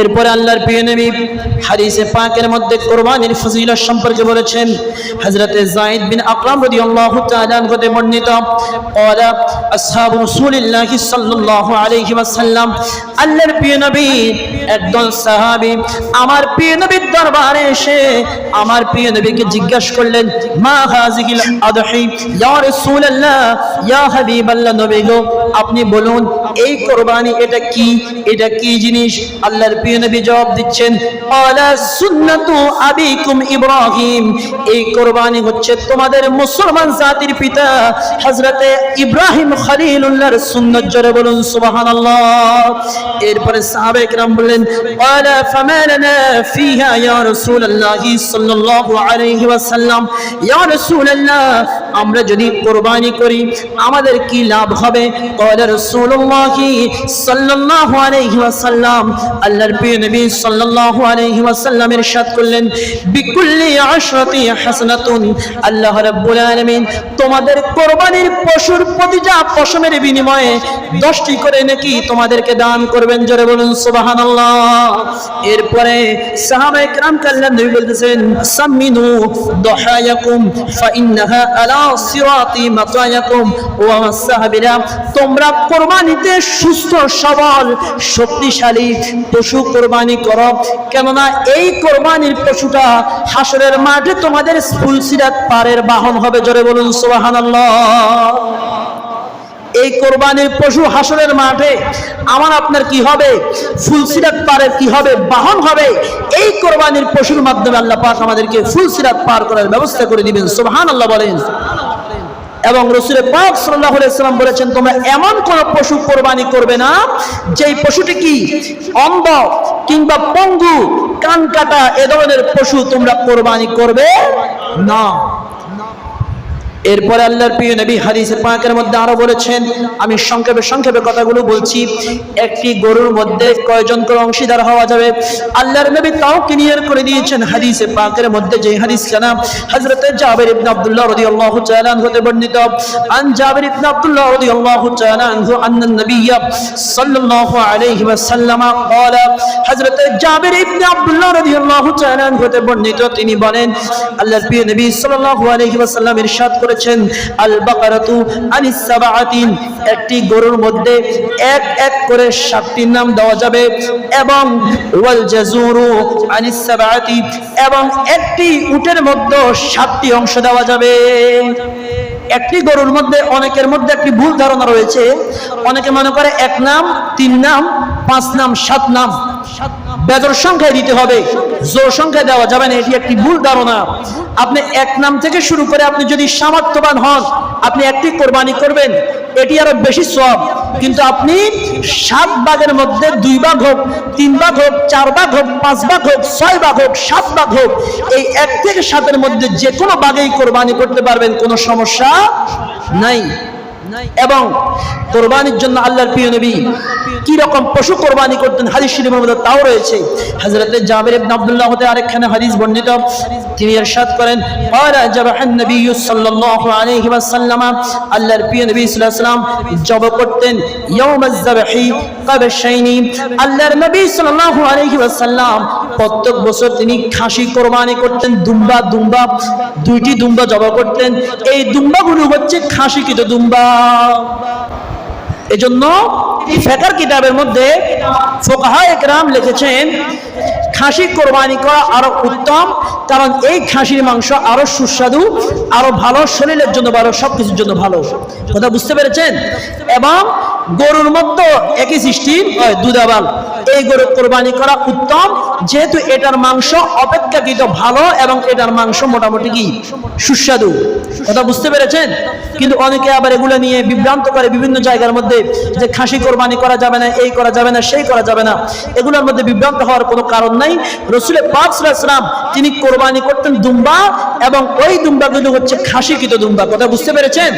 এরপরে আল্লাহর প্রিয় নবী হারিসে পাকের মধ্যে কোরবানির ফজিলত সম্পর্কে বলেছেন, হযরতে যায়েদ বিন আকরাম রাদিয়াল্লাহু তাআলা হতে বর্ণিত, ক্বালা আসহাবু রাসূলিল্লাহ সাল্লাল্লাহু আলাইহি ওয়াসাল্লাম আল্লাহর প্রিয় নবী একজন সাহাবী আমার প্রিয় নবীর দরবারে এসে আমার প্রিয় নবীকে জিজ্ঞাসা করলেন, মা হাযিকিল আদহি? ইয়া রাসূলুল্লাহ, ইয়া হাবিবাল্লাহ নবী গো, আপনি বলুন, এই কুরবানি এটা কি? এটা কি জিনিস? আল্লাহ আল্লাহর প্রিয় নবী জবাব দিচ্ছেন আলা সুন্নাতু আবিকুম ইব্রাহিম এই কোরবানি হচ্ছে তোমাদের মুসলমান জাতির পিতা হযরতে ইব্রাহিম খলিলুল্লাহর সুন্নাত জোরে বলুন সুবহানাল্লাহ এরপরে সাহাবা একরাম বললেন আলা ফামা লানা ফিহা ইয়া রাসূলুল্লাহ সাল্লাল্লাহু আলাইহি ওয়াসাল্লাম ইয়া রাসূলুল্লাহ আমরা যদি কোরবানি করি আমাদের কি লাভ হবে قال رسول الله صلى الله عليه وسلم আল্লাহর প্রিয় নবী সাল্লাল্লাহু আলাইহি ওয়াসাল্লাম ইরশাদ করলেন বিকুল্লি আশরাতি হাসানাতুন আল্লাহ রাব্বুল আলামিন তোমাদের কোরবানির পশুর প্রতিটা পশমের বিনিময়ে 10টি করে নাকি তোমাদেরকে দান করবেন জোরে বলুন সুবহানাল্লাহ এরপরে সাহাবায়ে کرام আল্লাহ নবী বলতেছেন সামিনু দহায়াকুম ফাইন্নাহা আলা সিরাতি মাতায়াকুম ওয়া সাহাবিরা তোমরা কোরবানিতে সুস্থ সবল শক্তিশালী পশু কোরবানি করো। কেননা এই কোরবানির পশুটা হাসরের মাঠে তোমাদের ফুলসিরাত পারের বাহন হবে। জোরে বলুন, সুবহানাল্লাহ। এই কোরবানির পশু হাসরের মাঠে আমার আপনার কি হবে? ফুলসিরাত পারের কি হবে? বাহন হবে। এই কোরবানির পশুর মাধ্যমে আল্লাহ পাক আমাদেরকে ফুলসিরাত পার করার ব্যবস্থা করে দিবেন। সুবহানাল্লাহ বলেন। এবং রসুলের পাক সাল্লাহ সাল্লাম বলেছেন, তোমরা এমন কোন পশু কোরবানি করবে না, যেই পশুটি কি? অন্ধ কিংবা পঙ্গু, কান কাটা এ ধরনের পশু তোমরা কোরবানি করবে না। এরপরে আল্লাহর প্রিয় নবী হাদিসে পাকের মধ্যে আরো বলেছেন আমি সংক্ষেপে সংক্ষেপে কথাগুলো বলছি একটি গরুর মধ্যে কয়জন করে অংশীদার হওয়া যাবে আল্লাহর নবী তাও ক্লিয়ার করে দিয়েছেন হাদিসে পাকের মধ্যে যে হাদিস জানা হযরতে জাবির ইবনে আব্দুল্লাহ রাদিয়াল্লাহু তাআলা আনহু হতে বর্ণিত আন জাবির ইবনে আব্দুল্লাহ রাদিয়াল্লাহু তাআলা আনহু আন্না নবিয়্য সাল্লাল্লাহু আলাইহি ওয়াসাল্লাম قال হযরতে জাবির ইবনে আব্দুল্লাহ রাদিয়াল্লাহু তাআলা আনহু হতে বর্ণিত তিনি বলেন আল্লাহর প্রিয় নবী সাল্লাল্লাহু আলাইহি ওয়াসাল্লাম ইরশাদ করেছেন আল বাকারাতু আনিস সাবাতিন একটি গরুর মধ্যে এক এক করে সাতটির নাম দেওয়া যাবে, এবং ওয়াল জাজুরু আনিস সাবাতি এবং একটি উটের মধ্যে সাতটি অংশ দেওয়া যাবে। একটি গরুর মধ্যে অনেকের মধ্যে একটি ভুল ধারণা রয়েছে, অনেকে মনে করে এক নাম, তিন নাম, পাঁচ নাম, সাত নাম, বেদর সংখ্যায় দিতে হবে। জোর সংখ্যা দেওয়া যাবে না, এটি একটি ভুল ধারণা। আপনি এক নাম থেকে শুরু করে আপনি যদি সামর্থ্যবান হন, আপনি একটি কোরবানি করবেন, এটি আরও বেশি সব কিন্তু আপনি সাত ভাগের মধ্যে দুই ভাগ হোক, তিন ভাগ হোক, চার ভাগ হোক, পাঁচ ভাগ হোক, ছয় ভাগ হোক, সাত ভাগ হোক, এই এক থেকে সাতের মধ্যে যে কোনো ভাগেই কোরবানি করতে পারবেন, কোনো সমস্যা নাই। এবং কোরবানির জন্য আল্লাহর প্রিয় নবী কি রকম পশু কোরবানি করতেন? হাদিস তাও রয়েছে। হযরতে আব্দুল্লাহ হতে আরেকখানে হাদিস বর্ণিত। তিনি ইরশাদ করেন জাবাহান নবী সাল্লাল্লাহু আলাইহি আল্লাহর প্রিয় নবী সাল্লাল্লাহু আলাইহি জব করতেন, ইয়াউমাজ যাবহি আল্লাহর নবী সাল্লাল্লাহু আলাইহি প্রত্যেক বছর তিনি খাসি কোরবানি করতেন, দুম্বা দুম্বা, দুইটি দুম্বা জব করতেন। এই দুম্বাগুলো হচ্ছে খাসিকৃত দুম্বা। এজন্য ফেকার কিতাবের মধ্যে ফোকাহা একরাম লিখেছেন, খাসি কোরবানি করা আরও উত্তম, কারণ এই খাসির মাংস আরও সুস্বাদু, আরও ভালো, শরীরের জন্য ভালো, সবকিছুর জন্য ভালো। কথা বুঝতে পেরেছেন? এবং গরুর মধ্যে একই সিস্টেম দুধাবাল এই গরু কোরবানি করা উত্তম, যেহেতু এটার মাংস অপেক্ষাকৃত ভালো এবং এটার মাংস মোটামুটি কি? সুস্বাদু। কথা বুঝতে পেরেছেন? কিন্তু অনেকে আবার এগুলো নিয়ে বিভ্রান্ত করে বিভিন্ন জায়গার মধ্যে যে খাসি কোরবানি করা যাবে না, এই করা যাবে না, সেই করা যাবে না। এগুলোর মধ্যে বিভ্রান্ত হওয়ার কোনো কারণ নাই। রসুলের পাক সাল্লাম তিনি কোরবানি করতেন দুম্বা এবং ওই দুম্বা কিন্তু হচ্ছে খাসিকৃত দুম্বা। কথা বুঝতে পেরেছেন?